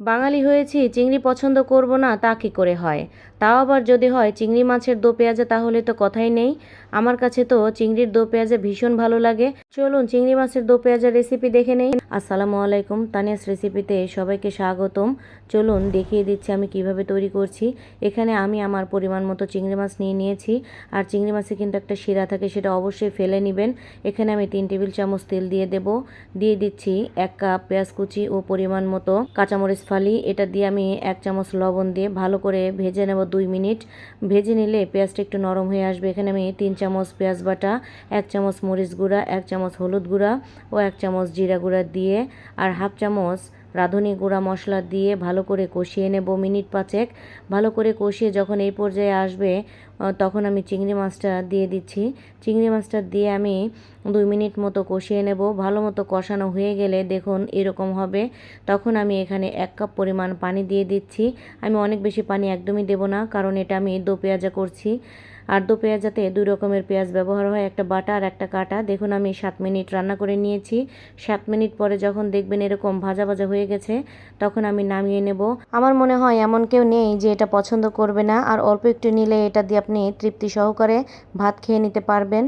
বাঙালি হয়েছি চিংড়ি পছন্দ করব না তা কী করে হয়? তাও আবার যদি হয় চিংড়ি মাছের দো পেঁয়াজা তাহলে তো কথাই নেই। আমার কাছে তো চিংড়ির দো পেঁয়াজা ভীষণ ভালো লাগে। চলুন চিংড়ি মাছের দো পেঁয়াজা রেসিপি দেখে নেই। আসসালামু আলাইকুম, তানিয়াস রেসিপিতে সবাইকে স্বাগতম। চলুন দেখিয়ে দিচ্ছি আমি কীভাবে তৈরি করছি। এখানে আমি আমার পরিমাণ মতো চিংড়ি মাছ নিয়ে নিয়েছি। আর চিংড়ি মাছে কিন্তু একটা শিরা থাকে, সেটা অবশ্যই ফেলে নেবেন। এখানে আমি তিন টেবিল চামচ তেল দিয়ে দেব। দিয়ে দিচ্ছি এক কাপ পেঁয়াজ কুচি ও পরিমাণ মতো কাঁচামরিচ ফালি। এটা দিয়ে আমি এক চামচ লবণ দিয়ে ভালো করে ভেজে নেব দুই মিনিট ভেজে নিলে পেঁয়াজটা একটু নরম হয়ে আসবে। এখানে আমি তিন চামচ পেঁয়াজ বাটা, এক চামচ মরিচ গুঁড়া, এক চামচ হলুদ গুঁড়া ও এক চামচ জিরা গুঁড়া দিয়ে আর হাফ চামচ রাঁধুনি গুঁড়া মশলা দিয়ে ভালো করে কষিয়ে নেব মিনিট পাঁচেক। ভালো করে কষিয়ে যখন এই পর্যায়ে আসবে তখন আমি চিংড়ি মাছটা দিয়ে দিচ্ছি। চিংড়ি মাছটা দিয়ে আমি দুই মিনিট মতো কষিয়ে নেব। ভালো মতো কষানো হয়ে গেলে দেখুন এরকম হবে। তখন আমি এখানে এক কাপ পরিমাণ পানি দিয়ে দিচ্ছি। আমি অনেক বেশি পানি একদমই দেব না, কারণ এটা আমি দো পেঁয়াজা করছি। আর পেঁয়াজ পেঁয়াজাতে দুই রকমের পেঁয়াজ ব্যবহার হয়, একটা বাটা আর একটা কাটা। দেখুন, আমি সাত মিনিট রান্না করে নিয়েছি। সাত মিনিট পরে যখন দেখবেন এরকম ভাজা ভাজা হয়ে গেছে, তখন আমি নামিয়ে নেব। আমার মনে হয় এমন কেউ নেই যে এটা পছন্দ করবে না। আর অল্প একটু নিলে এটা দিয়ে আপনি তৃপ্তি সহকারে ভাত খেয়ে নিতে পারবেন।